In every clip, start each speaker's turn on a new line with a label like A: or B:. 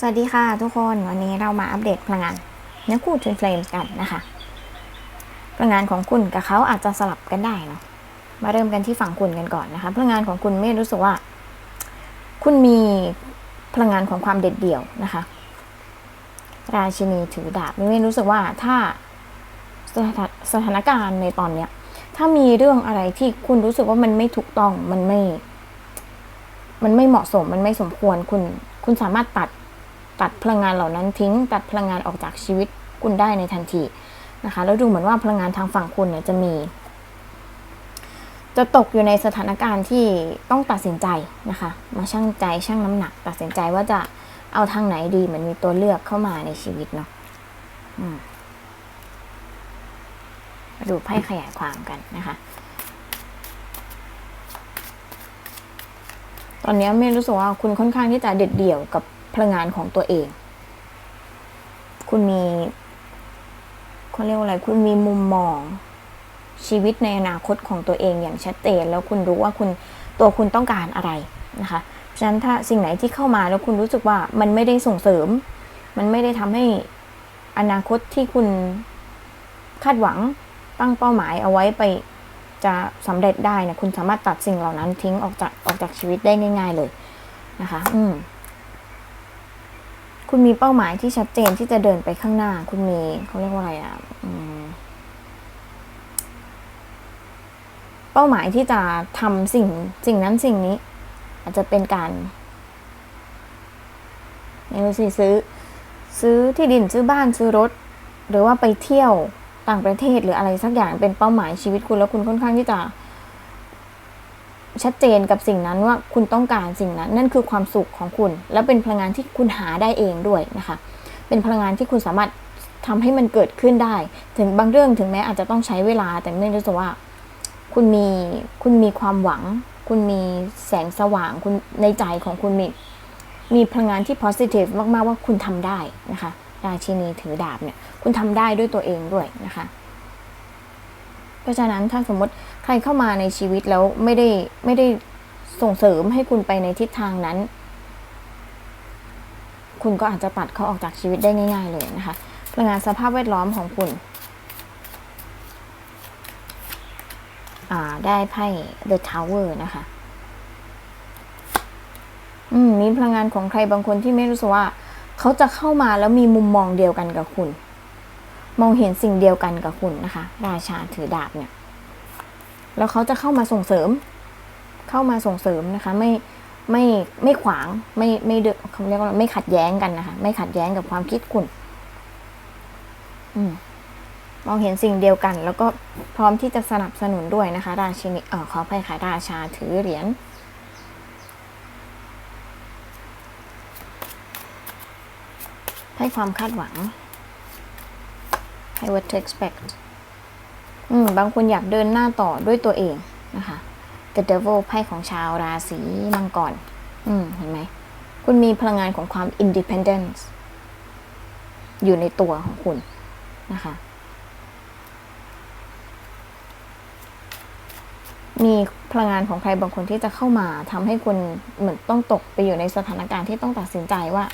A: สวัสดีค่ะทุกคนวันนี้เรามาอัปเดตพลังงานเนื้อคู่ Twin Flames กันนะคะพลังงานของคุณกับเขาอาจจะสลับกันได้เนาะมาเริ่มกันที่ฝั่งคุณกันก่อนนะคะ พลังงานของคุณไม่รู้สึกว่า คุณมีพลังงานของความเด็ดเดี่ยวนะคะ ราชินีถือดาบไม่รู้สึกว่าถ้าสถาสถานการณ์ในตอนเนี้ย ถ้ามีเรื่องอะไรที่คุณรู้สึกว่ามันไม่ถูกต้องมันไม่ มันไม่เหมาะสมมันไม่สมควรคุณ คุณสามารถตัด ตัดพลังงานเหล่านั้นทิ้ง ตัดพลังงานออกจากชีวิตคุณได้ในทันทีนะคะแล้วดูเหมือนว่าพลังงานทางฝั่งคุณเนี่ยจะมี จะตกอยู่ในสถานการณ์ที่ต้องตัดสินใจนะคะ มาชั่งใจชั่งน้ำหนัก ตัดสินใจว่าจะเอาทางไหนดีเหมือนมีตัวเลือกเข้ามาในชีวิตเนาะอืมาดูไพ่ขยายความกันนะคะ ตอนนี้ไม่รู้สึกว่าคุณค่อนข้างที่จะเด็ดเดี่ยวกับ พลังงานของตัวเอง คุณมีเขาเรียกว่าอะไร คุณมีมุมมองชีวิตในอนาคตของตัวเองอย่างชัดเจน แล้วคุณรู้ว่าคุณตัวคุณต้องการอะไรนะคะเพราะฉะนั้นถ้าสิ่งไหนที่เข้ามาแล้วคุณรู้สึกว่ามันไม่ได้ส่งเสริม มันไม่ได้ทำให้อนาคตที่คุณคาดหวังตั้งเป้าหมายเอาไว้ไปจะสำเร็จได้นะคุณสามารถตัดสิ่งเหล่านั้นทิ้งออกจากออกจากชีวิตได้ง่าย ๆเลยนะคะ อืม คุณมีเป้าหมายที่ชัดเจนที่จะเดินไปข้างหน้า คุณมีเขาเรียกว่าอะไรอะเป้าหมายที่จะทำสิ่งสิ่งนั้นสิ่งนี้ อาจจะเป็นการไม่รู้สิซื้อ ซื้อที่ดินซื้อบ้านซื้อรถ หรือว่าไปเที่ยวต่างประเทศหรืออะไรสักอย่างเป็นเป้าหมายชีวิตคุณแล้วคุณค่อนข้างที่จะ ชัดเจนกับสิ่งนั้นว่าคุณต้องการสิ่งนั้น นั่นคือความสุขของคุณ แล้วเป็นพลังงานที่คุณหาได้เองด้วยนะคะ เป็นพลังงานที่คุณสามารถทำให้มันเกิดขึ้นได้ ถึงบางเรื่องถึงแม้อาจจะต้องใช้เวลา แต่ไม่รู้สึกว่า คุณมีคุณมีความหวัง คุณมีแสงสว่าง คุณในใจของคุณมีมีพลังงานที่ positive มาก ๆ ว่าคุณทำได้นะคะราชินีถือดาบเนี่ย คุณทำได้ด้วยตัวเองด้วยนะคะ ราะฉะนั้นถ้าสมมติใครเข้ามาในชีวิตแล้วไม่ได้ไม่ได้ส่งเสริมให้คุณไปในทิศทางนั้น คุณก็อาจจะตัดเขาออกจากชีวิตได้ง่าย ๆ เลยนะคะพลังงานสภาพแวดล้อมของคุณได้ไพ่ The Tower นะคะมมีพลังงานของใครบางคนที่ไม่รู้สึกว่า เขาจะเข้ามาแล้วมีมุมมองเดียวกันกับคุณ มองเห็นสิ่งเดียวกันกับคุณนะคะ ราชาถือดาบเนี่ย แล้วเขาจะเข้ามาส่งเสริม เข้ามาส่งเสริมนะคะ ไม่ไม่ไม่ขวางไม่ไม่เดือเขาเรียกว่าไม่ขัดแย้งกันนะคะ ไม่ขัดแย้งกับความคิดคุณ อืมมองเห็นสิ่งเดียวกัน แล้วก็พร้อมที่จะสนับสนุนด้วยนะคะ ราชินีเออขออภัยค่ะราชาถือเหรียญให้ความคาดหวัง ให้ what to expect อืมบางคนอยากเดินหน้าต่อด้วยตัวเองนะคะ The Devil ไพ่ของชาวราศีมังกรอืมเห็นไหม คุณมีพลังงานของความ independence อยู่ในตัวของคุณนะคะ มีพลังงานของใครบางคนที่จะเข้ามาทำให้คุณเหมือนต้องตกไปอยู่ในสถานการณ์ที่ต้องตัดสินใจว่า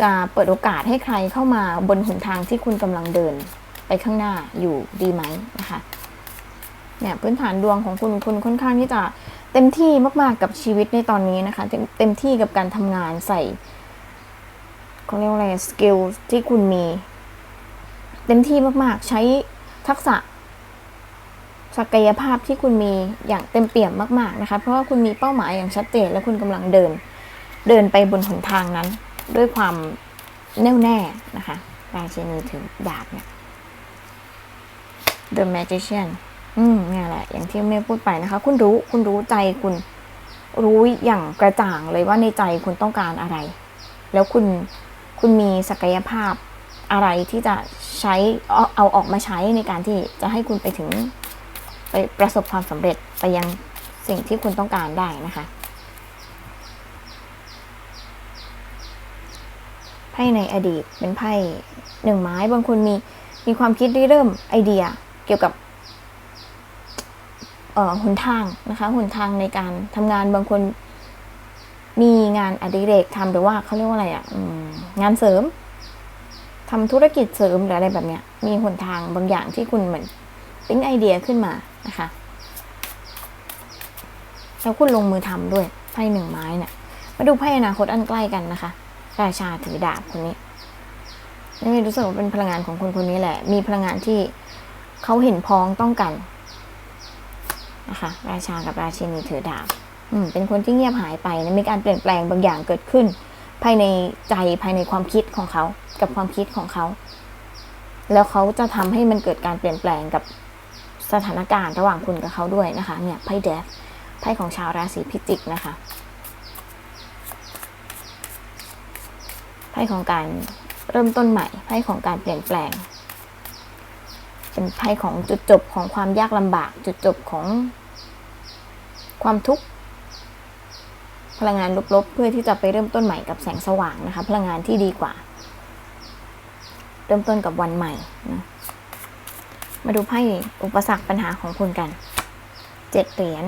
A: จะเปิดโอกาสให้ใครเข้ามาบนหนทางที่คุณกำลังเดินไปข้างหน้าอยู่ดีไหมนะคะเนี่ยพื้นฐานดวงของคุณคุณค่อนข้างที่จะเต็มที่มากๆกับชีวิตในตอนนี้นะคะ เต็มที่กับการทำงานใส่เขาเรียกว่าอะไรสกิลที่คุณมี เต็มที่มากๆ ใช้ทักษะศักยภาพที่คุณมีอย่างเต็มเปี่ยมมาก ๆนะคะ เพราะว่าคุณมีเป้าหมายอย่างชัดเจนและคุณกำลังเดิน เดินไปบนหนทางนั้น ด้วยความแน่วแน่นะคะราชินีถือดาบเนี่ย The Magician อืมนี่แหละ อย่างที่เมย์พูดไปนะคะ คุณรู้คุณรู้ใจคุณรู้อย่างกระจ่างเลยว่าในใจคุณต้องการอะไร แล้วคุณคุณมีศักยภาพอะไรที่จะใช้เอาเอาออกมาใช้ในการที่จะให้คุณไปถึงไปประสบความสำเร็จไปยังสิ่งที่คุณต้องการได้นะคะ พ่ในอดีตเป็นไพ่หนึ่งไม้บางคนมีมีความคิดริเริ่มไอเดียเกี่ยวกับเอ่อหนทางนะคะหนทางในการทำงานบางคนมีงานอดิเรกทำหรือว่าเขาเรียกว่าอะไรอะ่ะงานเสริมทำธุรกิจเสริมหรืออะไรแบบเนี้ย มีหนทางบางอย่างที่คุณเหมือนปิ๊งไอเดียขึ้นมานะคะแล้วคุณลงมือทำด้วยไพ่หนึ่งไม้เนี่ยมาดูไพ่อนาคตอันใกล้กันนะคะ ราชาถือดาบคนนี้นี่รู้สึกว่าเป็นพลังงานของคนคนนี้แหละ มีพลังงานที่เขาเห็นพ้องต้องกันนะคะราชากับราชินีถือดาบอืมเป็นคนที่เงียบหายไปนะมีการเปลี่ยนแปลงบางอย่างเกิดขึ้น ภายในใจภายในความคิดของเขา กับความคิดของเขา แล้วเขาจะทำให้มันเกิดการเปลี่ยนแปลงกับสถานการณ์ระหว่างคุณกับเขาด้วยนะคะ เนี่ยไพ่เดฟไพ่ของชาวราศีพิจิกนะคะ พ่ของการเริ่มต้นใหม่ไพ่ของการเปลี่ยนแปลง เป็นไพ่ของจุดจบของความยากลำบาก จุดจบของความทุกข์พลังงานลบๆ เพื่อที่จะไปเริ่มต้นใหม่กับแสงสว่างนะคะ พลังงานที่ดีกว่า เริ่มต้นกับวันใหม่นะมาดูไพ่อุปสรรคปัญหาของคุณกันเจ็ดเหรียญ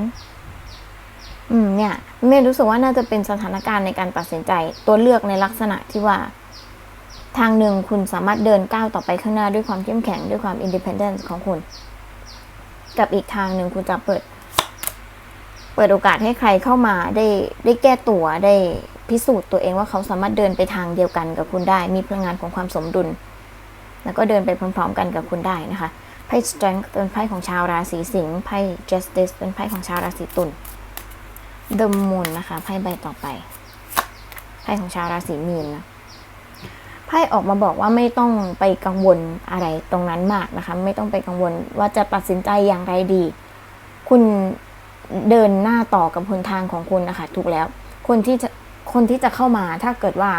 A: อืมเนี่ยเมย์รู้สึกว่าน่าจะเป็นสถานการณ์ในการตัดสินใจตัวเลือกในลักษณะที่ว่า ทางหนึ่งคุณสามารถเดินก้าวต่อไปข้างหน้าด้วยความเข้มแข็งด้วยความอินดิเพนเดนซ์ของคุณ กับอีกทางหนึ่งคุณจะเปิด เปิดโอกาสให้ใครเข้ามาได้ได้แก้ตัวได้พิสูจน์ตัวเองว่าเขาสามารถเดินไปทางเดียวกันกับคุณได้ มีพลังงานของความสมดุล แล้วก็เดินไปพร้อมๆ กันกับคุณได้นะคะไพ่ strength เป็นไพ่ของชาวราศีสิงห์ไพ่ justice เป็นไพ่ของชาวราศีตุล The Moon นะคะไพ่ใบต่อไปไพ่ของชาวราศีมีนนะไพ่ออกมาบอกว่าไม่ต้องไปกังวลอะไรตรงนั้นมากนะคะ ไม่ต้องไปกังวลว่าจะตัดสินใจอย่างไรดี คุณเดินหน้าต่อกับหนทางของคุณนะคะถูกแล้ว คนที่จะคนที่จะเข้ามาถ้าเกิดว่า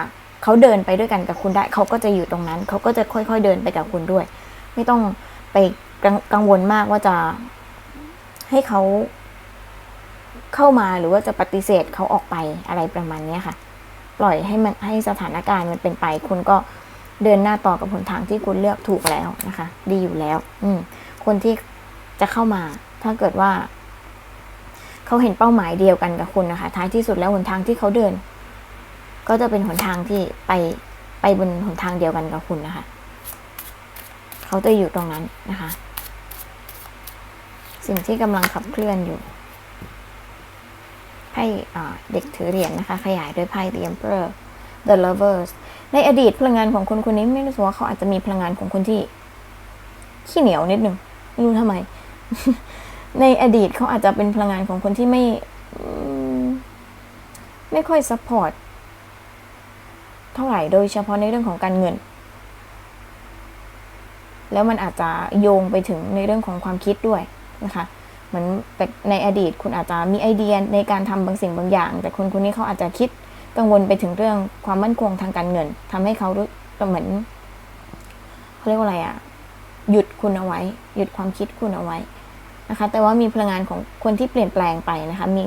A: เขาเดินไปด้วยกันกับคุณได้เขาก็จะอยู่ตรงนั้น เขาก็จะค่อยๆเดินไปกับคุณด้วย ไม่ต้องไปกังวลมากว่าจะให้เขา เข้ามาหรือว่าจะปฏิเสธเขาออกไปอะไรประมาณนี้ค่ะ ปล่อยให้มันให้สถานการณ์มันเป็นไป คุณก็เดินหน้าต่อกับหนทางที่คุณเลือกถูกแล้วนะคะ ดีอยู่แล้ว อืมคนที่จะเข้ามา ถ้าเกิดว่า เขาเห็นเป้าหมายเดียวกันกับคุณนะคะ ท้ายที่สุดแล้วหนทางที่เขาเดิน ก็จะเป็นหนทางที่ไปไปบนหนทางเดียวกันกับคุณนะคะ เขาจะอยู่ตรงนั้นนะคะ สิ่งที่กำลังขับเคลื่อนอยู่ ไพ่อ่าเด็กถือเหรียญนะคะ ขยายด้วยไพ่ The Emperor The Lovers ในอดีตพลังงานของคนคนนี้ไม่รู้สึกว่าเขาอาจจะมีพลังงานของคนที่ขี้เหนียวนิดหนึ่งไม่รู้ทำไม ในอดีตเขาอาจจะเป็นพลังงานของคนที่ไม่ไม่ค่อยซัพพอร์ตเท่าไหร่โดยเฉพาะในเรื่องของการเงิน แล้วมันอาจจะโยงไปถึงในเรื่องของความคิดด้วยนะคะ เหมือนแต่ในอดีตคุณอาจจะมีไอเดียในการทำบางสิ่งบางอย่าง แต่คนคนนี้เขาอาจจะคิดกังวลไปถึงเรื่องความมั่นคงทางการเงินทำให้เขารู้เหมือนเขาเรียกว่าอะไรอะหยุดคุณเอาไว้ หยุดความคิดคุณเอาไว้นะคะ แต่ว่ามีพลังงานของคนที่เปลี่ยนแปลงไปนะคะ มี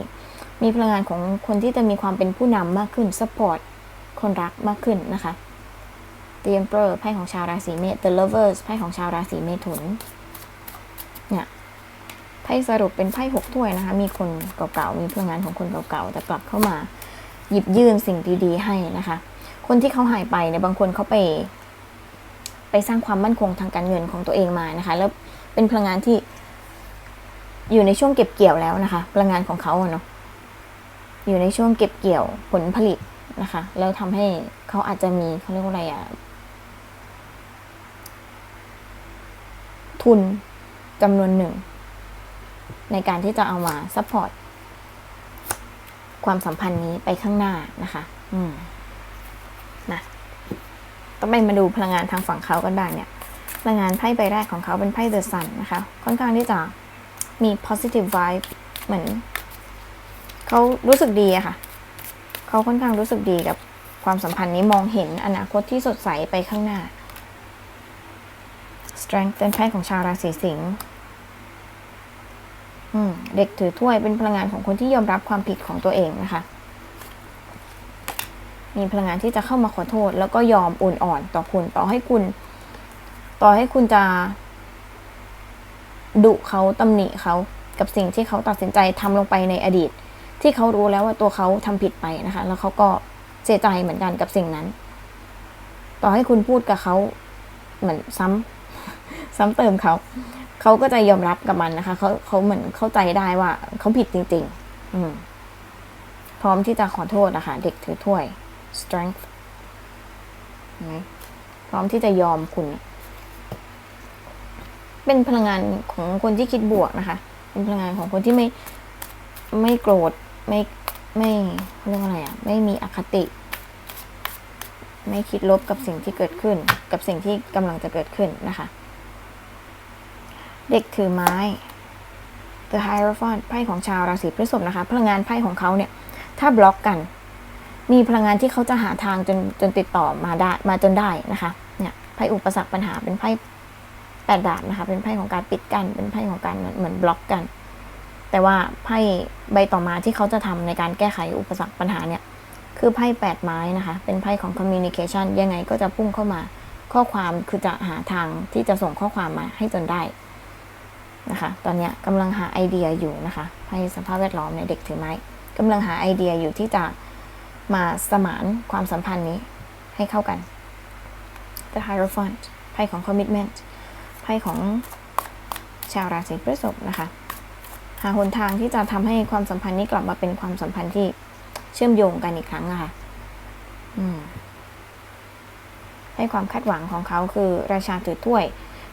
A: มีพลังงานของคนที่จะมีความเป็นผู้นำมากขึ้น support คนรักมากขึ้นนะคะ The Emperor ไพ่ของชาวราศีเมษ The Lovers ไพ่ของชาวราศีเมถุน ไพ่สรุปเป็นไพ่หกถ้วยนะคะ มีคนเก่าๆ มีพลังงานของคนเก่าๆ แต่กลับเข้ามาหยิบยื่นสิ่งดีๆ ให้นะคะ คนที่เขาหายไปเนี่ยบางคนเขาไป ไปสร้างความมั่นคงทางการเงินของตัวเองมานะคะ แล้วเป็นพลังงานที่อยู่ในช่วงเก็บเกี่ยวแล้วนะคะ พลังงานของเขาเนาะอยู่ในช่วงเก็บเกี่ยวผลผลิตนะคะ แล้วทำให้เขาอาจจะมีเขาเรียกว่าอะไรอะทุนจำนวนหนึ่ง ในการที่จะเอามาซัพพอร์ตความสัมพันธ์นี้ไปข้างหน้านะคะ อืมนะต้องไปมาดูพลังงานทางฝั่งเขากันบ้างเนี่ย พลังงานไพ่ใบแรกของเขาเป็นไพ่ The Sun นนะคะ ค่อนข้างที่จะมี positive vibe เหมือนเขารู้สึกดีอะค่ะ เขาค่อนข้างรู้สึกดีกับความสัมพันธ์นี้มองเห็นอนาคตที่สดใสไปข้างหน้า strength เป็นไพ่ของชาวราศีสิงห์ เด็กถือถ้วยเป็นพลังงานของคนที่ยอมรับความผิดของตัวเองนะคะ มีพลังงานที่จะเข้ามาขอโทษ แล้วก็ยอมอ่อนอ่อนต่อคุณ ต่อให้คุณ ต่อให้คุณจะดุเขาตำหนิเขากับสิ่งที่เขาตัดสินใจทำลงไปในอดีต ที่เขารู้แล้วว่าตัวเขาทำผิดไปนะคะ แล้วเขาก็เสียใจเหมือนกันกับสิ่งนั้น ต่อให้คุณพูดกับเขาเหมือนซ้ำซ้ำเติมเขา เขาก็จะยอมรับกับมันนะคะเขาเขาเหมือนเข้าใจได้ว่าเขาผิดจริง ๆ อืมพร้อมที่จะขอโทษนะคะ เด็กถือถ้วย strength นไหมพร้อมที่จะยอมคุณ เป็นพลังงานของคนที่คิดบวกนะคะ เป็นพลังงานของคนที่ไม่ไม่โกรธไม่ไม่เรียกว่าอะไรอะ ไม่มีอคติ ไม่คิดลบกับสิ่งที่เกิดขึ้น กับสิ่งที่กำลังจะเกิดขึ้นนะคะ เด็กถือไม้ The Hierophant ไพ่ของชาวราศีพฤษภนะคะ พลังงานไพ่ของเขาเนี่ย ถ้าบล็อกกัน มีพลังงานที่เขาจะหาทางจนจนติดต่อมาได้มาจนได้นะคะ เนี่ยไพ่อุปสรรคปัญหาเป็นไพ่แปดดาบนะคะ เป็นไพ่ของการปิดกัน เป็นไพ่ของการเหมือนเหมือนบล็อกกัน แต่ว่าไพ่ใบต่อมาที่เขาจะทำในการแก้ไขอุปสรรคปัญหาเนี่ย คือไพ่แปดไม้นะคะ เป็นไพ่ของ communication ยังไงก็จะพุ่งเข้ามา ข้อความคือจะหาทางที่จะส่งข้อความมาให้จนได้ นะคะ ตอนนี้กำลังหาไอเดียอยู่นะคะไพ่สภาพแวดล้อมเนี่ยเด็กถือไม้กำลังหาไอเดียอยู่ที่จะมาสมานความสัมพันธ์นี้ให้เข้ากัน The Hierophant ไพ่ของ commitment ไพ่ของชาวราศีพฤษภนะคะ หาหนทางที่จะทำให้ความสัมพันธ์นี้กลับมาเป็นความสัมพันธ์ที่เชื่อมโยงกันอีกครั้งอะค่ะให้ความคาดหวังของเขาคือราชาถือถ้วย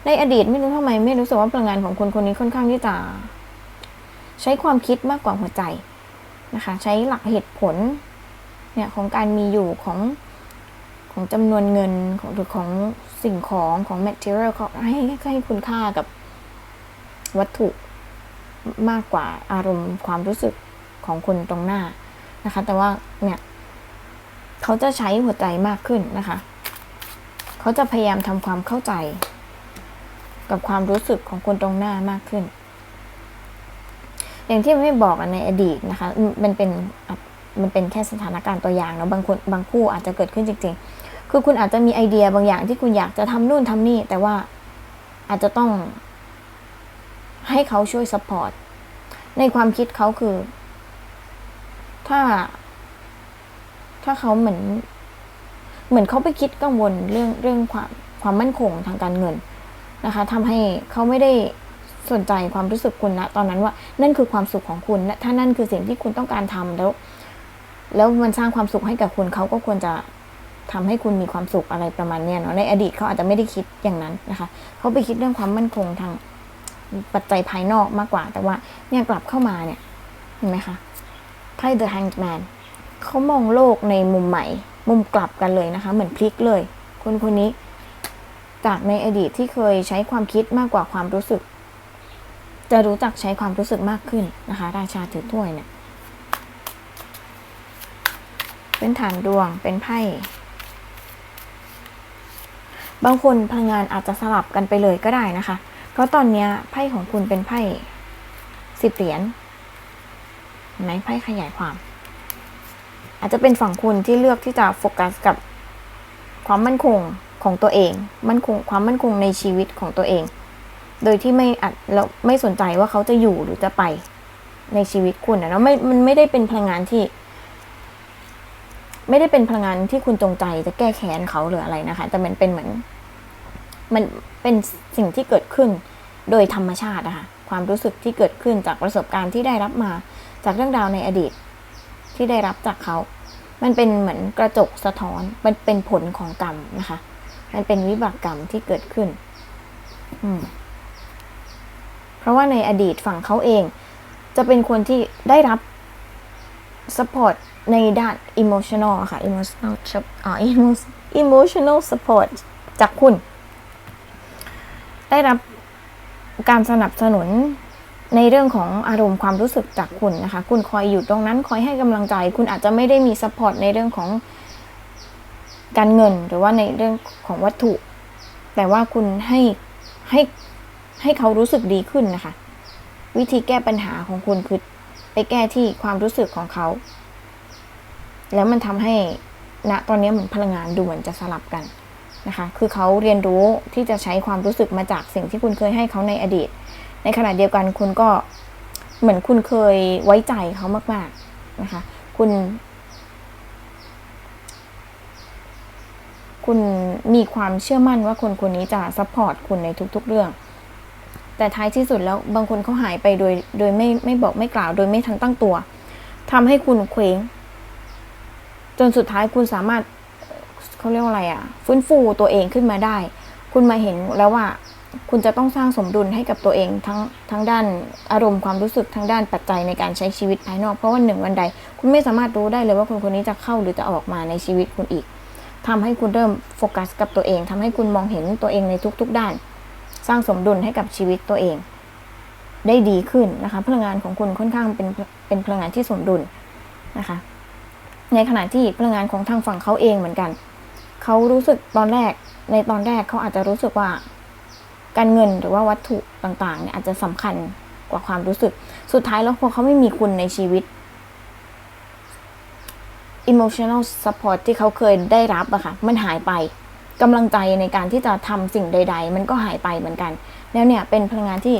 A: ในอดีตไม่รู้ทำไมไม่รู้สึกว่าพลังงานของคนคนนี้ค่อนข้างที่จะใช้ความคิดมากกว่าหัวใจนะคะ ใช้หลักเหตุผลเนี่ยของการมีอยู่ของของจำนวนเงินของหรือของสิ่งของของ material เขาให้ให้คุณค่ากับวัตถุมากกว่าอารมณ์ความรู้สึกของคนตรงหน้านะคะ แต่ว่าเนี่ยเขาจะใช้หัวใจมากขึ้นนะคะ เขาจะพยายามทำความเข้าใจ กับความรู้สึกของคนตรงหน้ามากขึ้น อย่างที่ไม่บอกในอดีตนะคะ มันเป็นมันเป็นแค่สถานการณ์ตัวอย่างเนาะบางคนบางคู่อาจจะเกิดขึ้นจริง ๆ คือคุณอาจจะมีไอเดียบางอย่างที่คุณอยากจะทำนู่นทำนี่ แต่ว่าอาจจะต้องให้เขาช่วยซัพพอร์ตในความคิดเขาคือ ถ้า ถ้าเขาเหมือน เหมือนเขาไปคิดกังวลเรื่องเรื่องความความมั่นคงทางการเงิน นะคะทำให้เขาไม่ได้สนใจความรู้สึกคุณนะตอนนั้นว่านั่นคือความสุขของคุณถ้านั่นคือสิ่งที่คุณต้องการทำแล้ว แล้วมันสร้างความสุขให้กับคุณเขาก็ควรจะทำให้คุณมีความสุขอะไรประมาณเนี้ยเนาะในอดีตเขาอาจจะไม่ได้คิดอย่างนั้นนะคะเขาไปคิดเรื่องความมั่นคงทางปัจจัยภายนอกมากกว่า แต่ว่าเนี่ยกลับเข้ามาเนี่ยเห็นไหมคะไพ่ The Hanged Man เขามองโลกในมุมใหม่ มุมกลับกันเลยนะคะ เหมือนพลิกเลย คนคนนี้ จากในอดีตที่เคยใช้ความคิดมากกว่าความรู้สึก จะรู้จักใช้ความรู้สึกมากขึ้นนะคะ ราชาถือถ้วยเนี่ยเป็นฐานดวงเป็นไพ่บางคนพลังงานอาจจะสลับกันไปเลยก็ได้นะคะ เพราะตอนนี้ไพ่ของคุณเป็นไพ่สิบเหรียญเห็นไพ่ขยายความ อาจจะเป็นฝั่งคุณที่เลือกที่จะโฟกัสกับความมั่นคง ของตัวเองมั่นคงความมั่นคงในชีวิตของตัวเอง โดยที่ไม่อัดแล้วไม่สนใจว่าเขาจะอยู่หรือจะไปในชีวิตคุณนะเนาะไม่มันไม่ได้เป็นพลังงานที่ ไม่ได้เป็นพลังงานที่คุณจงใจจะแก้แค้นเขาหรืออะไรนะคะ แต่มันเป็นเหมือน มันเป็นสิ่งที่เกิดขึ้นโดยธรรมชาตินะคะความรู้สึกที่เกิดขึ้นจากประสบการณ์ที่ได้รับมาจากเรื่องราวในอดีต ที่ได้รับจากเขา มันเป็นเหมือนกระจกสะท้อน มันเป็นผลของกรรมนะคะ มันเป็นวิบากกรรมที่เกิดขึ้น เพราะว่าในอดีตฝั่งเขาเอง จะเป็นคนที่ได้รับ support ในด้าน emotional อะค่ะ emotional อ่า emotional support จากคุณ ได้รับการสนับสนุนในเรื่องของอารมณ์ความรู้สึกจากคุณนะคะ คุณคอยอยู่ตรงนั้นคอยให้กำลังใจ คุณอาจจะไม่ได้มีซัพพอร์ตในเรื่องของ การเงินหรือว่าในเรื่องของวัตถุ แต่ว่าคุณให้ให้ให้เขารู้สึกดีขึ้นนะคะ วิธีแก้ปัญหาของคุณคือไปแก้ที่ความรู้สึกของเขา แล้วมันทำให้ณตอนนี้เหมือนพลังงานดูเหมือนจะสลับกันนะคะ คือเขาเรียนรู้ที่จะใช้ความรู้สึกมาจากสิ่งที่คุณเคยให้เขาในอดีต ในขณะเดียวกันคุณก็เหมือนคุณเคยไว้ใจเขามาก ๆนะคะ คุณ คุณมีความเชื่อมั่นว่าคนคนนี้จะซัพพอร์ตคุณในทุก ๆ เรื่อง แต่ท้ายที่สุดแล้วบางคนเขาหายไปโดย โดยไม่ไม่บอกไม่กล่าว โดยไม่ทันตั้งตัวทำให้คุณเคว้ง จนสุดท้ายคุณสามารถเขาเรียกว่าอะไรอะ ฟื้นฟูตัวเองขึ้นมาได้ คุณมาเห็นแล้วว่า คุณจะต้องสร้างสมดุลให้กับตัวเองทั้งทั้งด้านอารมณ์ความรู้สึกทั้งด้านปัจจัยในการใช้ชีวิตภายนอก เพราะว่าหนึ่งวันใด คุณไม่สามารถรู้ได้เลยว่าคนคนนี้จะเข้าหรือจะออกมาในชีวิตคุณอีก ทำให้คุณเริ่มโฟกัสกับตัวเองทำให้คุณมองเห็นตัวเองในทุกๆด้าน สร้างสมดุลให้กับชีวิตตัวเอง ได้ดีขึ้นนะคะ พลังงานของคุณค่อนข้างเป็นเป็นพลังงานที่สมดุลนะคะ ในขณะที่พลังงานของทางฝั่งเขาเองเหมือนกัน เขารู้สึกตอนแรกในตอนแรกเขาอาจจะรู้สึกว่าการเงินหรือว่าวัตถุต่างๆเนี่ยอาจจะสำคัญกว่าความรู้สึก สุดท้ายแล้วพอเขาไม่มีคุณในชีวิต emotional support ที่เขาเคยได้รับอะค่ะมันหายไปกำลังใจในการที่จะทำสิ่งใด ๆ มันก็หายไปเหมือนกัน แล้วเนี่ยเป็นพลังงานที่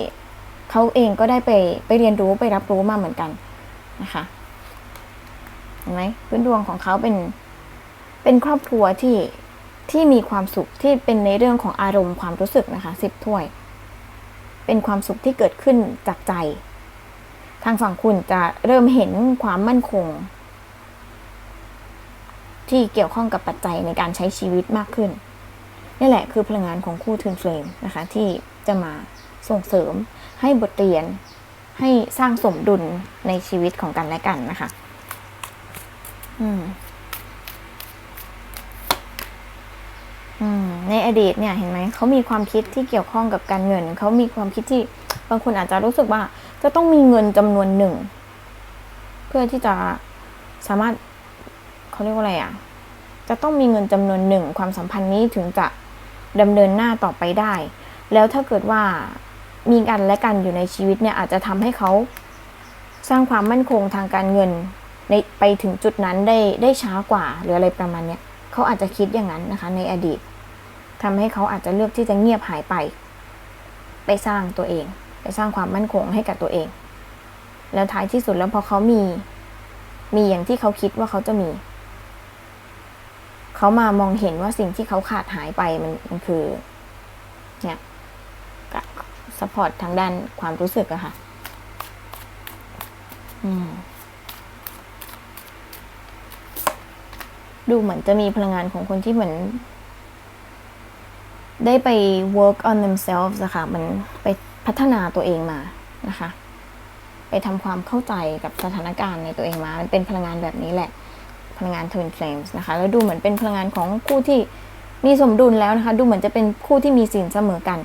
A: เขาเองก็ได้ไปไปเรียนรู้ไปรับรู้มาเหมือนกันนะคะเห็นไหมพื้นดวงของเขาเป็นเป็นครอบครัวที่ที่มีความสุขที่เป็นในเรื่องของอารมณ์ความรู้สึกนะคะสิบถ้วย เป็นความสุขที่เกิดขึ้นจากใจ ทางฝั่งคุณจะเริ่มเห็นความมั่นคง ที่เกี่ยวข้องกับปัจจัยในการใช้ชีวิตมากขึ้นนี่แหละคือพลังงานของคู่ทุนเฟลมนะคะที่จะมาส่งเสริมให้บทเรียนให้สร้างสมดุลในชีวิตของกันและกันนะคะอืมอืมในอดีตเนี่ยเห็นไหมเขามีความคิดที่เกี่ยวข้องกับการเงินเขามีความคิดที่บางคนอาจจะรู้สึกว่าจะต้องมีเงินจำนวนหนึ่ง เพื่อที่จะสามารถ เขาเรียกว่าอะไรอะ จะต้องมีเงินจำนวนหนึ่งความสัมพันธ์นี้ถึงจะดำเนินหน้าต่อไปได้ แล้วถ้าเกิดว่ามีกันและกันอยู่ในชีวิตเนี่ยอาจจะทำให้เขาสร้างความมั่นคงทางการเงินในไปถึงจุดนั้นได้ได้ช้ากว่า หรืออะไรประมาณเนี้ยเขาอาจจะคิดอย่างนั้นนะคะ ในอดีตทำให้เขาอาจจะเลือกที่จะเงียบหายไป ไปสร้างตัวเอง ไปสร้างความมั่นคงให้กับตัวเอง แล้วท้ายที่สุดแล้วพอเขามี มีอย่างที่เขาคิดว่าเขาจะมี เขามามองเห็นว่าสิ่งที่เขาขาดหายไปมันมันคือเนี่ยสปอร์ตทางด้านความรู้สึกอะค่ะ อืมดูเหมือนจะมีพลังงานของคนที่เหมือน ได้ไป work on themselves อะค่ะมันไปพัฒนาตัวเองมานะคะ ไปทำความเข้าใจกับสถานการณ์ในตัวเองมา มันเป็นพลังงานแบบนี้แหละ พลังงาน twin flames นะคะแล้วดูเหมือนเป็นพลังงานของคู่ที่มีสมดุลแล้วนะคะ ดูเหมือนจะเป็นคู่ที่มีสินเสมอกัน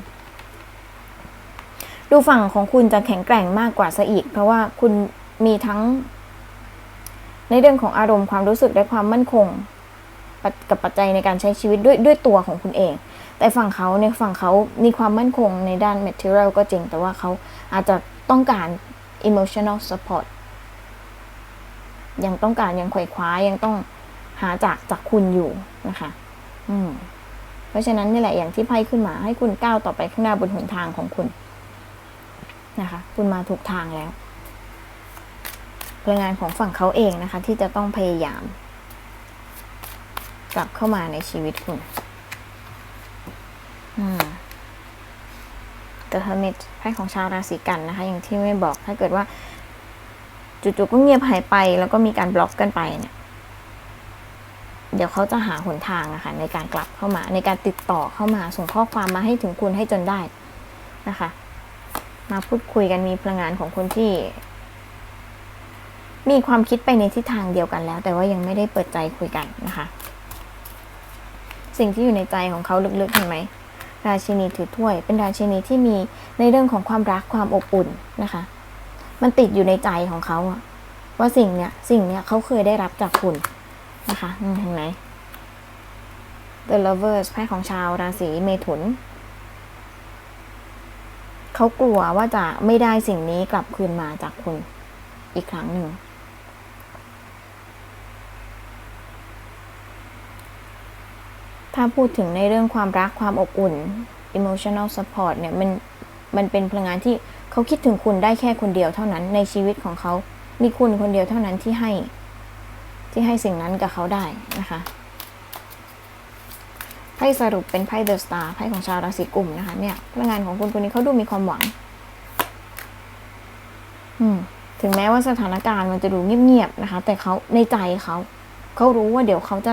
A: ดูฝั่งของคุณจะแข็งแกร่งมากกว่าซะอีก เพราะว่าคุณมีทั้ง ในเรื่องของอารมณ์ความรู้สึกและความมั่นคง กับปัจจัยในการใช้ชีวิตด้วยด้วยตัวของคุณเอง แต่ฝั่งเขาในฝั่งเขามีความมั่นคงในด้าน material ก็จริง แต่ว่าเขาอาจจะต้องการ emotional support ยังต้องการยังไขว่คว้ายังต้องหาจากจากคุณอยู่นะคะ อืม เพราะฉะนั้นนี่แหละอย่างที่ไพ่ขึ้นมาให้คุณก้าวต่อไปข้างหน้าบนหนทางของคุณนะคะ คุณมาถูกทางแล้วพลังงานของฝั่งเขาเองนะคะ ที่จะต้องพยายาม กลับเข้ามาในชีวิตคุณอืม The Hermit ไพ่ของชาวราศีกันนะคะ อย่างที่ไม่บอกถ้าเกิดว่า จู่ๆก็เงียบหายไปแล้วก็มีการบล็อกกันไปเนี่ย เดี๋ยวเขาจะหาหนทางนะคะในการกลับเข้ามา ในการติดต่อเข้ามา ส่งข้อความมาให้ถึงคุณให้จนได้นะคะ มาพูดคุยกันมีพลังงานของคนที่ มีความคิดไปในทิศทางเดียวกันแล้ว แต่ว่ายังไม่ได้เปิดใจคุยกันนะคะ สิ่งที่อยู่ในใจของเขาลึกๆเห็นไหมราชินีถือถ้วย เป็นราชินีที่มีในเรื่องของความรักความอบอุ่นนะคะ มันติดอยู่ในใจของเขาอะว่าสิ่งเนี้ยสิ่งเนี้ยเขาเคยได้รับจากคุณนะคะเห็นไหม The Lovers ไพ่ของชาวราศีเมถุน เขากลัวว่าจะไม่ได้สิ่งนี้กลับคืนมาจากคุณอีกครั้งหนึ่ง ถ้าพูดถึงในเรื่องความรักความอบอุ่น emotional support เนี่ยมันมันเป็นพลังงานที่ เขาคิดถึงคุณได้แค่คนเดียวเท่านั้นในชีวิตของเขา มีคุณคนเดียวเท่านั้นที่ให้ ที่ให้สิ่งนั้นกับเขาได้นะคะไพ่สรุปเป็นไพ่เดอะสตาร์ไพ่ของชาวราศีกุมนะคะ เนี่ยพลังงานของคุณคนนี้เขาดูมีความหวัง อืม ถึงแม้ว่าสถานการณ์มันจะดูเงียบๆนะคะ แต่เขาในใจเขาเขารู้ว่าเดี๋ยวเขาจะ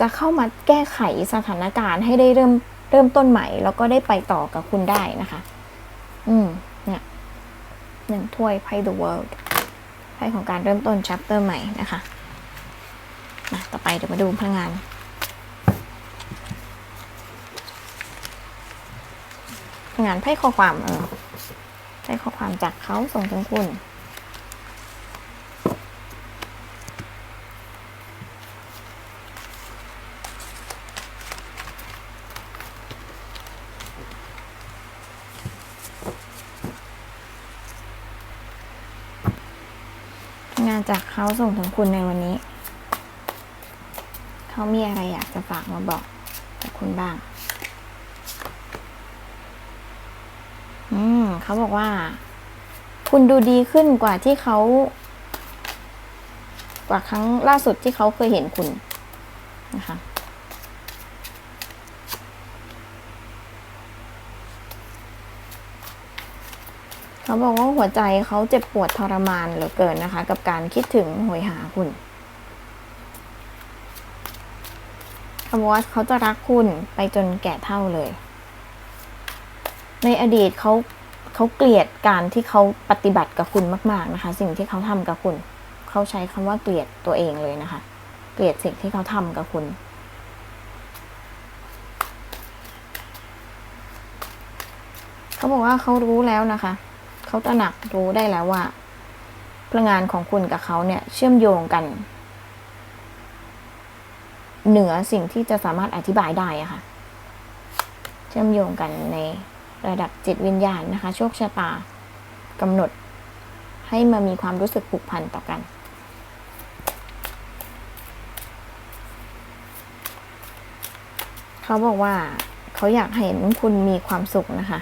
A: จะเข้ามาแก้ไขสถานการณ์ให้ได้เริ่ม เริ่มต้นใหม่แล้วก็ได้ไปต่อกับคุณได้นะคะ อืม เนี่ยหนึ่งถ้วยไพ่ The World ไพ่ของการเริ่มต้น chapter ใหม่นะคะมาต่อไปเดี๋ยวมาดูพลังงานงานไพ่ข้อความเออไพ่ข้อความจากเขาส่งถึงคุณ งานจาก เขาส่งถึงคุณในวันนี้ เขามีอะไรอยากจะฝากมาบอกกับคุณบ้าง อืมเขาบอกว่า คุณดูดีขึ้นกว่าที่เขา กว่าครั้งล่าสุดที่เขาเคยเห็นคุณนะคะ เขาบอกว่าหัวใจเขาเจ็บปวดทรมานเหลือเกินนะคะ กับการคิดถึงหวยหาคุณเขาบอกว่าเขาจะรักคุณไปจนแก่เท่าเลย ในอดีตเขาเขาเกลียดการที่เขาปฏิบัติกับคุณมาก ๆนะคะ สิ่งที่เขาทำกับคุณ เขาใช้คำว่าเกลียดตัวเองเลยนะคะ เกลียดสิ่งที่เขาทำกับคุณเขาบอกว่าเขารู้แล้วนะคะ เขาตระหนักรู้ได้แล้วว่า พลังงานของคุณกับเขาเนี่ย เชื่อมโยงกัน เหนือสิ่งที่จะสามารถอธิบายได้อะค่ะ เชื่อมโยงกันในระดับจิตวิญญาณนะคะ โชคชะตากำหนด ให้มามีความรู้สึกผูกพันต่อกันเขาบอกว่าเขาอยากเห็นคุณมีความสุขนะคะ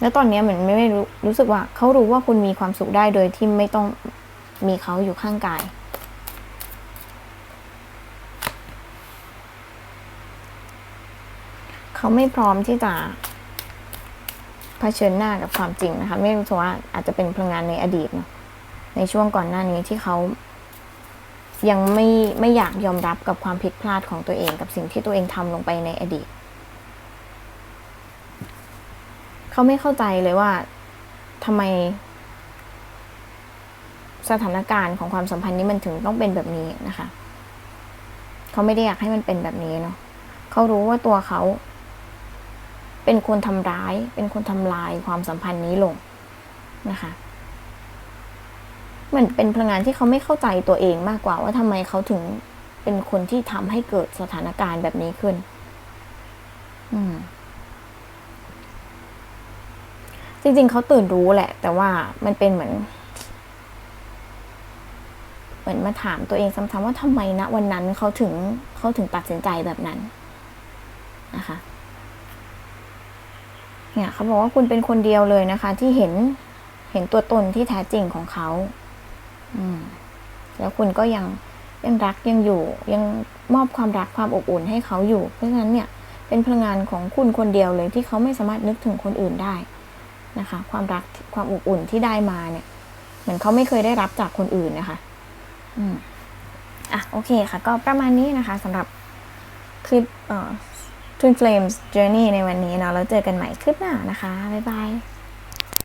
A: แล้วตอนนี้เหมือนไม่รู้รู้สึกว่าเขารู้ว่าคุณมีความสุขได้โดยที่ไม่ต้องมีเขาอยู่ข้างกาย เขาไม่พร้อมที่จะเผชิญหน้ากับความจริงนะคะ ไม่รู้สึกว่าอาจจะเป็นพลังงานในอดีตเนาะในช่วงก่อนหน้านี้ที่เขายังไม่ไม่อยากยอมรับกับความผิดพลาดของตัวเองกับสิ่งที่ตัวเองทำลงไปในอดีต เขาไม่เข้าใจเลยว่าทำไม สถานการณ์ของความสัมพันธ์นี้มันถึงต้องเป็นแบบนี้นะคะ เขาไม่ได้อยากให้มันเป็นแบบนี้เนาะเขารู้ว่าตัวเขา เป็นคนทำร้าย เป็นคนทำลายความสัมพันธ์นี้ลงนะคะเหมือนเป็นพลังงานที่เขาไม่เข้าใจตัวเองมากกว่าว่าทำไมเขาถึงเป็นคนที่ทำให้เกิดสถานการณ์แบบนี้ขึ้น อืม จริง ๆเขาตื่นรู้แหละ แต่ว่ามันเป็นเหมือน เหมือนมาถามตัวเองซ้ำๆว่าทำไมณวันนั้นเขาถึงเขาถึงตัดสินใจแบบนั้นนะคะ เนี่ยเขาบอกว่าคุณเป็นคนเดียวเลยนะคะ ที่เห็นเห็นตัวตนที่แท้จริงของเขา อืม แล้วคุณก็ยังยังรักยังอยู่ ยังมอบความรักความอบอุ่นให้เขาอยู่ เพราะฉะนั้นเนี่ย เป็นพลังงานของคุณคนเดียวเลยที่เขาไม่สามารถนึกถึงคนอื่นได้ นะคะ ความรักความอบอุ่นที่ได้มาเนี่ย เหมือนเขาไม่เคยได้รับจากคนอื่นนะคะ อืมอะโอเคค่ะ ก็ประมาณนี้นะคะสำหรับคลิปเอ่อ Twin Flames Journey ในวันนี้เนาะแล้วเจอกันใหม่คลิปหน้านะคะ บ๊ายบาย